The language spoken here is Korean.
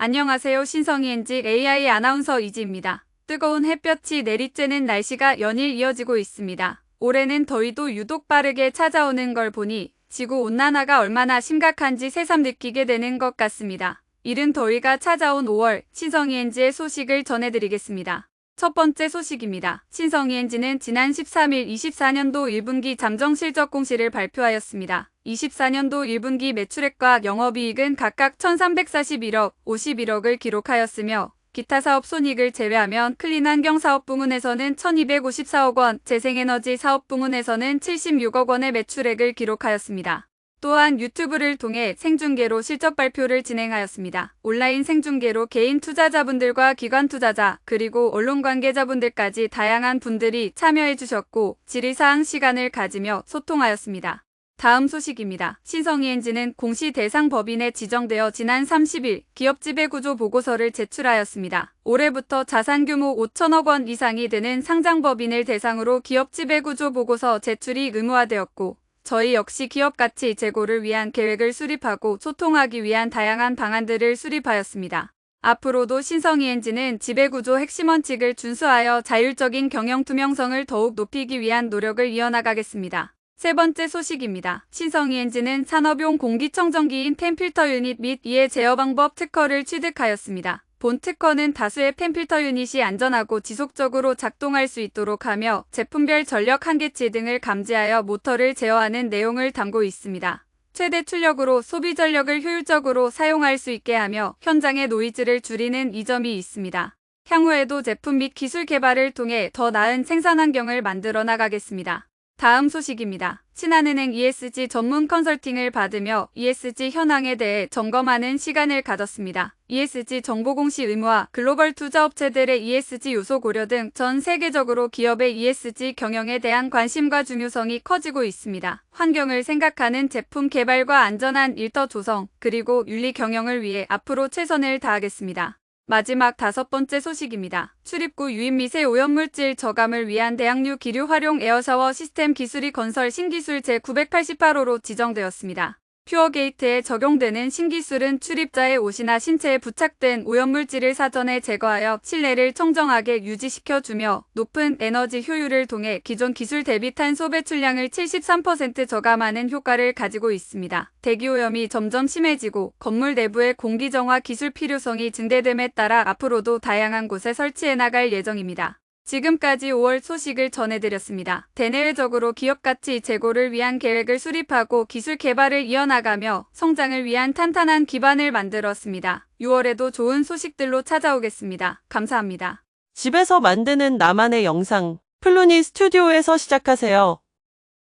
안녕하세요. 신성이엔직 AI 아나운서 이지입니다. 뜨거운 햇볕이 내리쬐는 날씨가 연일 이어지고 있습니다. 올해는 더위도 유독 빠르게 찾아오는 걸 보니 지구 온난화가 얼마나 심각한지 새삼 느끼게 되는 것 같습니다. 이른 더위가 찾아온 5월 신성이엔지의 소식을 전해드리겠습니다. 첫 번째 소식입니다. 신성이엔지는 지난 13일 24년도 1분기 잠정 실적 공시를 발표하였습니다. 24년도 1분기 매출액과 영업이익은 각각 1341억, 51억을 기록하였으며 기타 사업 손익을 제외하면 클린 환경 사업 부문에서는 1254억 원, 재생에너지 사업 부문에서는 76억 원의 매출액을 기록하였습니다. 또한 유튜브를 통해 생중계로 실적 발표를 진행하였습니다. 온라인 생중계로 개인 투자자분들과 기관 투자자 그리고 언론 관계자분들까지 다양한 분들이 참여해 주셨고 질의사항 시간을 가지며 소통하였습니다. 다음 소식입니다. 신성이엔지는 공시 대상 법인에 지정되어 지난 30일 기업 지배구조 보고서를 제출하였습니다. 올해부터 자산 규모 5천억 원 이상이 되는 상장 법인을 대상으로 기업 지배구조 보고서 제출이 의무화되었고 저희 역시 기업 가치 제고를 위한 계획을 수립하고 소통하기 위한 다양한 방안들을 수립하였습니다. 앞으로도 신성이엔지는 지배구조 핵심 원칙을 준수하여 자율적인 경영 투명성을 더욱 높이기 위한 노력을 이어나가겠습니다. 세 번째 소식입니다. 신성이엔지는 산업용 공기청정기인 펜필터 유닛 및 이의 제어 방법 특허를 취득하였습니다. 본 특허는 다수의 펜필터 유닛이 안전하고 지속적으로 작동할 수 있도록 하며 제품별 전력 한계치 등을 감지하여 모터를 제어하는 내용을 담고 있습니다. 최대 출력으로 소비 전력을 효율적으로 사용할 수 있게 하며 현장의 노이즈를 줄이는 이점이 있습니다. 향후에도 제품 및 기술 개발을 통해 더 나은 생산 환경을 만들어 나가겠습니다. 다음 소식입니다. 신한은행 ESG 전문 컨설팅을 받으며 ESG 현황에 대해 점검하는 시간을 가졌습니다. ESG 정보 공시 의무화, 글로벌 투자 업체들의 ESG 요소 고려 등 전 세계적으로 기업의 ESG 경영에 대한 관심과 중요성이 커지고 있습니다. 환경을 생각하는 제품 개발과 안전한 일터 조성, 그리고 윤리 경영을 위해 앞으로 최선을 다하겠습니다. 마지막 다섯 번째 소식입니다. 출입구 유입 미세 오염물질 저감을 위한 대학류 기류 활용 에어샤워 시스템 기술이 건설 신기술 제988호로 지정되었습니다. 퓨어게이트에 적용되는 신기술은 출입자의 옷이나 신체에 부착된 오염물질을 사전에 제거하여 실내를 청정하게 유지시켜 주며 높은 에너지 효율을 통해 기존 기술 대비 탄소 배출량을 73% 저감하는 효과를 가지고 있습니다. 대기오염이 점점 심해지고 건물 내부의 공기정화 기술 필요성이 증대됨에 따라 앞으로도 다양한 곳에 설치해 나갈 예정입니다. 지금까지 5월 소식을 전해드렸습니다. 대내외적으로 기업 가치 제고를 위한 계획을 수립하고 기술 개발을 이어나가며 성장을 위한 탄탄한 기반을 만들었습니다. 6월에도 좋은 소식들로 찾아오겠습니다. 감사합니다. 집에서 만드는 나만의 영상, 플루니 스튜디오에서 시작하세요.